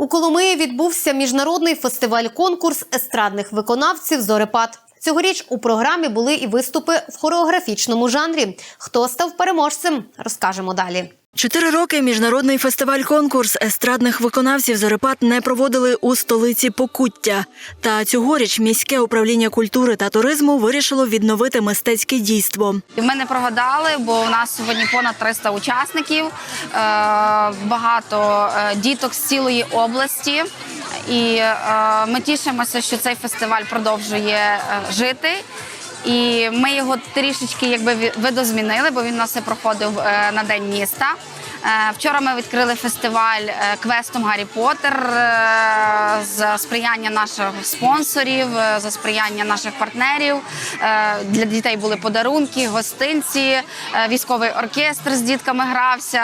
У Коломиї відбувся міжнародний фестиваль-конкурс естрадних виконавців Зорепад. Цьогоріч у програмі були і виступи в хореографічному жанрі. Хто став переможцем, розкажемо далі. Чотири роки міжнародний фестиваль-конкурс естрадних виконавців «Зорепад» не проводили у столиці Покуття. Та цьогоріч міське управління культури та туризму вирішило відновити мистецьке дійство. Ми не прогадали, бо у нас сьогодні понад 300 учасників, е, багато е, діток з цілої області. І е, ми тішимося, що цей фестиваль продовжує жити. І ми його трішечки якби видозмінили, бо він у нас і проходив е, на день міста. Е, Вчора ми відкрили фестиваль е, квестом Гаррі Поттер за сприяння наших спонсорів, за сприяння наших партнерів. Для дітей були подарунки, гостинці, військовий оркестр з дітками грався.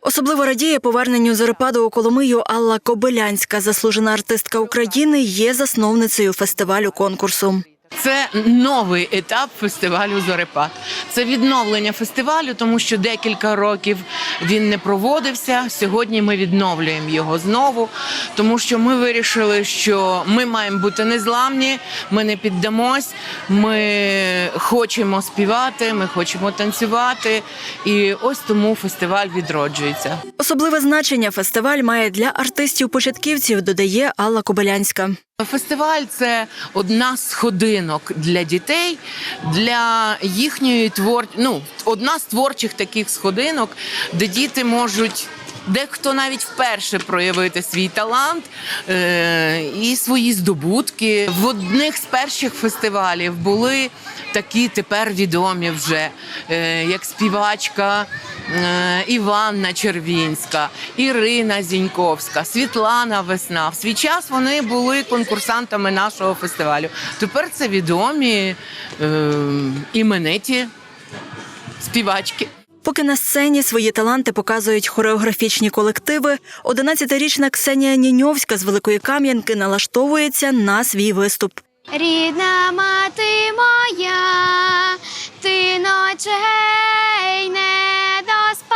Особливо радіє поверненню «Зорепаду» у Коломию Алла Кобилянська, заслужена артистка України, є засновницею фестивалю конкурсу. Це новий етап фестивалю Зорепад. Це відновлення фестивалю, тому що декілька років він не проводився. Сьогодні ми відновлюємо його знову, тому що ми вирішили, що ми маємо бути незламні, ми не піддамось. Ми хочемо співати, ми хочемо танцювати. І ось тому фестиваль відроджується. Особливе значення фестиваль має для артистів-початківців, додає Алла Кобилянська. Фестиваль це одна з ходинок для дітей, для їхньої твор... ну, одна з творчих таких сходинок, де діти можуть. Дехто навіть вперше проявити свій талант е- і свої здобутки. В одних з перших фестивалів були такі тепер відомі вже, е- як співачка е- Іванна Червінська, Ірина Зіньковська, Світлана Весна. В свій час вони були конкурсантами нашого фестивалю. Тепер це відомі е- імениті співачки. Поки на сцені свої таланти показують хореографічні колективи, 11-річна Ксенія Ніньовська з Великої Кам'янки налаштовується на свій виступ. Рідна мати моя, ти ночей не доспала.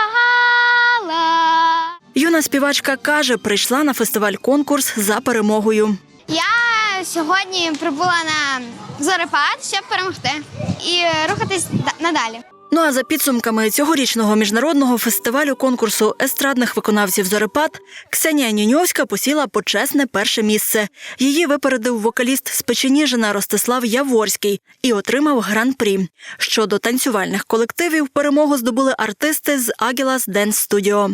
Юна співачка каже, прийшла на фестиваль-конкурс за перемогою. Я сьогодні прибула на зорепад, щоб перемогти і рухатись надалі. Ну а за підсумками цьогорічного міжнародного фестивалю конкурсу естрадних виконавців «Зорепад» Ксенія Ніньовська посіла почесне перше місце. Її випередив вокаліст з Печеніжина Ростислав Яворський і отримав гран-прі. Щодо танцювальних колективів перемогу здобули артисти з Агілас Денс Студіо.